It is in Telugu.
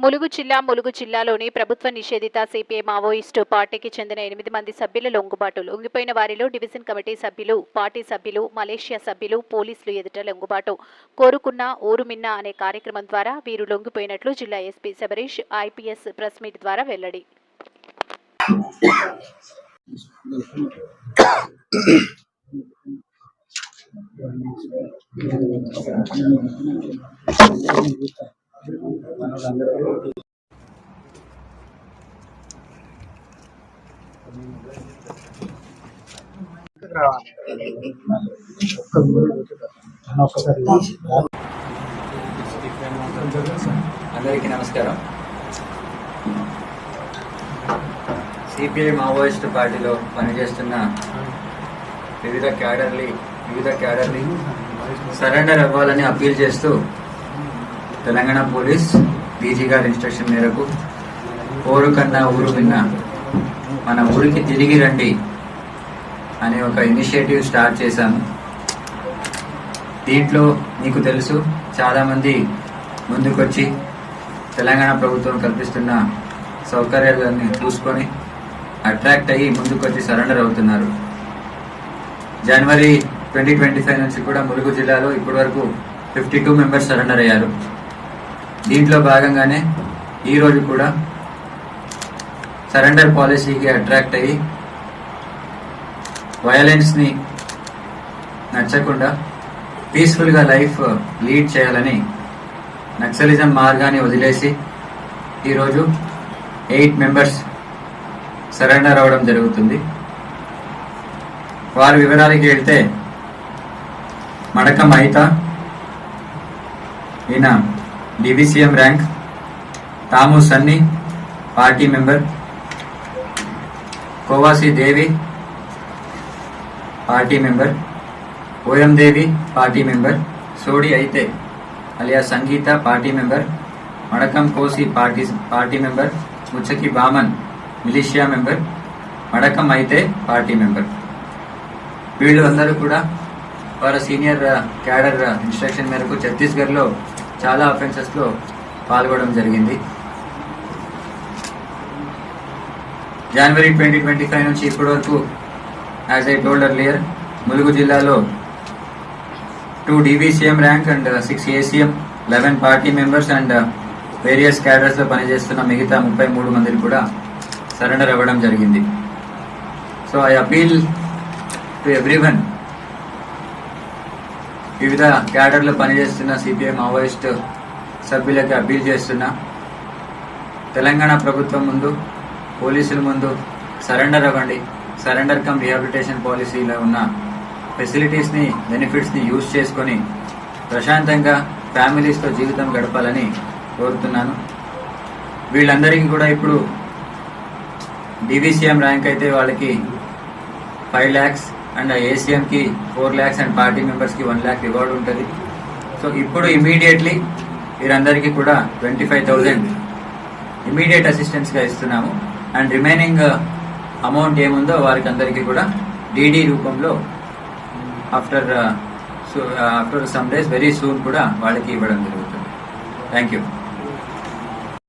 ములుగు జిల్లా ములుగు జిల్లాలోని ప్రభుత్వ నిషేధిత సిపిఐ మావోయిస్టు పార్టీకి చెందిన ఎనిమిది మంది సభ్యుల లొంగుబాటు లొంగిపోయిన వారిలో డివిజన్ కమిటీ సభ్యులు పార్టీ సభ్యులు మలేషియా సభ్యులు పోలీసులు ఎదుట లొంగుబాటు కోరుకున్న ఊరుమిన్న అనే కార్యక్రమం ద్వారా వీరు లొంగిపోయినట్లు జిల్లా SP Shabarish IPS press meet ద్వారా వెల్లడి అందరికీ నమస్కారం. సిపిఐ మావోయిస్ట్ పార్టీలో పనిచేస్తున్న వివిధ క్యాడర్లీ వివిధ క్యాడర్లీ సరెండర్ అవ్వాలని అప్పీల్ చేస్తూ తెలంగాణ పోలీస్ డీజీ గారి ఇన్స్ట్రక్షన్ మేరకు ఊరు కన్నా ఊరు విన్న మన ఊరికి తిరిగి రండి అనే ఒక ఇనిషియేటివ్ స్టార్ట్ చేశాను. దీంట్లో నీకు తెలుసు చాలామంది ముందుకొచ్చి తెలంగాణ ప్రభుత్వం కల్పిస్తున్న సౌకర్యాలన్నీ చూసుకొని అట్రాక్ట్ అయ్యి ముందుకొచ్చి సరెండర్ అవుతున్నారు. జనవరి ట్వంటీ ట్వంటీ ఫైవ్ నుంచి కూడా ములుగు జిల్లాలో ఇప్పటి వరకు ఫిఫ్టీ టూ మెంబర్స్ సరెండర్ అయ్యారు. దీంట్లో భాగంగానే ఈరోజు కూడా సరెండర్ పాలసీకి అట్రాక్ట్ అయ్యి వయలెన్స్ని నచ్చకుండా పీస్ఫుల్గా లైఫ్ లీడ్ చేయాలని నక్సలిజం మార్గాన్ని వదిలేసి ఈరోజు ఎయిట్ మెంబర్స్ సరెండర్ అవ్వడం జరుగుతుంది. వారి వివరాలకి వెళ్తే మడక మైతా ఈయన DVCM rank Tamu Sanni party member Kovasi Devi party member Oyam Devi party member Sodi అయితే alias Sangeetha party member Madakam Kosi party party member Muchaki Baman militia member Madakam అయితే పార్టీ మెంబర్ వీళ్ళు అందరూ కూడా వారి సీనియర్ క్యాడర్ ఇన్స్ట్రక్షన్ మేరకు ఛత్తీస్గఢ్లో చాలా అఫెన్సెస్లో పాల్గొనడం జరిగింది. జనవరి ట్వంటీ ట్వంటీ ఫైవ్ నుంచి ఇప్పటి వరకు as I told earlier Mulugu జిల్లాలో two DVCM rank and six ACM eleven party members and various క్యాడర్స్లో పనిచేస్తున్న మిగతా ముప్పై మూడు మందిని కూడా సరెండర్ అవ్వడం జరిగింది. So I appeal to everyone వివిధ క్యాడర్లో పనిచేస్తున్న సిపిఐ మావోయిస్ట్ సభ్యులకి అప్పీల్ చేస్తున్నా. తెలంగాణ ప్రభుత్వం ముందు పోలీసుల ముందు సరెండర్ అవ్వండి. సరెండర్ కమ్ రిహాబిలిటేషన్ పాలసీలో ఉన్న ఫెసిలిటీస్ని బెనిఫిట్స్ని యూజ్ చేసుకొని ప్రశాంతంగా ఫ్యామిలీస్తో జీవితం గడపాలని కోరుతున్నాను. వీళ్ళందరికీ కూడా ఇప్పుడు డివిసిఎం ర్యాంక్ అయితే వాళ్ళకి ఫైవ్ ల్యాక్స్ అండ్ ఏసీఎంకి ఫోర్ ల్యాక్స్ అండ్ పార్టీ మెంబర్స్కి వన్ ల్యాక్ రివార్డ్ ఉంటుంది. సో ఇప్పుడు ఇమీడియట్లీ వీరందరికీ కూడా ట్వంటీ ఫైవ్ థౌజండ్ ఇమీడియట్ అసిస్టెన్స్గా ఇస్తున్నాము. అండ్ రిమైనింగ్ అమౌంట్ ఏముందో వారికి అందరికీ కూడా డీడీ రూపంలో after after some days very soon కూడా వాళ్ళకి ఇవ్వడం జరుగుతుంది. Thank you